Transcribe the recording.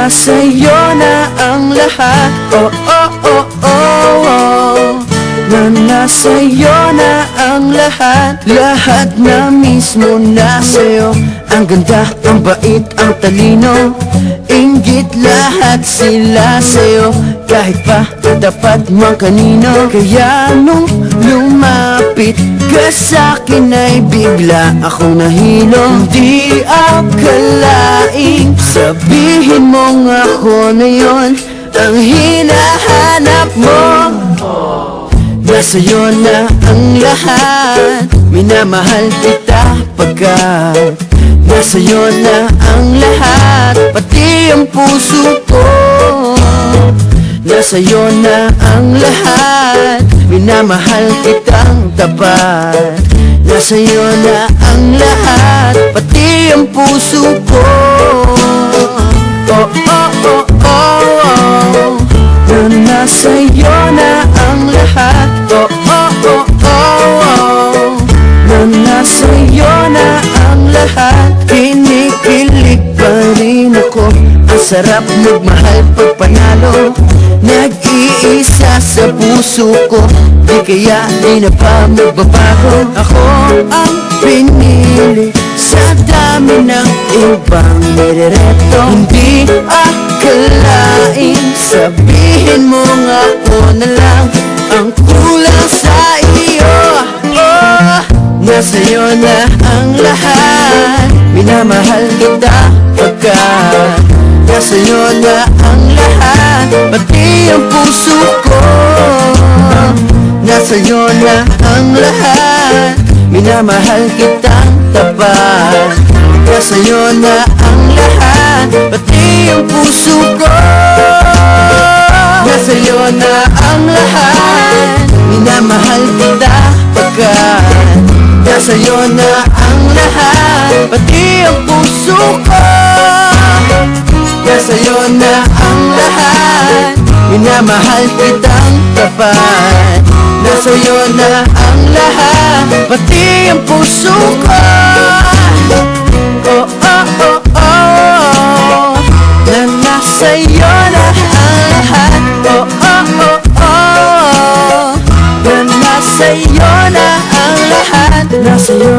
Na nasa'yo na ang lahat. Oh, oh, oh, oh, oh. Na nasa'yo na ang lahat. Lahat na mismo nasa'yo Ang ganda, ang bait, ang talino. Inggit lahat sila sa'yo Kahit pa dapat mang kanino Kaya nung lumapit ka sa'kin ay bigla akong nahilo. Di akalaing sabihin mong ako na yon Ang hinahanap mo. Nasa'yo na ang lahat Minamahal kita pagkat Nasa'yo na ang lahat Pati ang puso ko Nasa'yo na ang lahat. Minamahal kitang tapat. Nasa'yo na ang lahat Pati ang puso ko. Oh, oh, oh, oh, oh. Na nasa'yo na ang lahat. Oh, oh, oh, oh, oh. Na nasa'yo na ang lahat. Kinikilig pa rin ako. Ang sarap magmahal pag panalo Nag-iisa sa puso ko Di kaya di na pa magbabago. Ako ang pinili Sa dami ng ibang nirereto. Hindi akalain Sabihin mo nga ako na lang Ang kulang sa iyo. Oh, nasa'yo na ang lahat. Minamahal kita pagkat Nasa'yo na ang lahat Pati ang puso ko. Nasa'yo na ang lahat Minamahal kitang tapat. Nasa'yo na ang lahat Pati ang puso ko. Nasa'yo na ang lahat Minamahal kita pagkat. Nasa'yo na ang lahat Pati ang puso ko Nasa'yo na ang lahat. Minamahal kitang tapat. Nasa'yo na ang lahat. Pati ang puso ko. Oh, oh, oh, oh. Na nasa'yo na ang lahat. Oh, oh, oh, oh. Na nasa'yo na ang lahat. Nasa'yo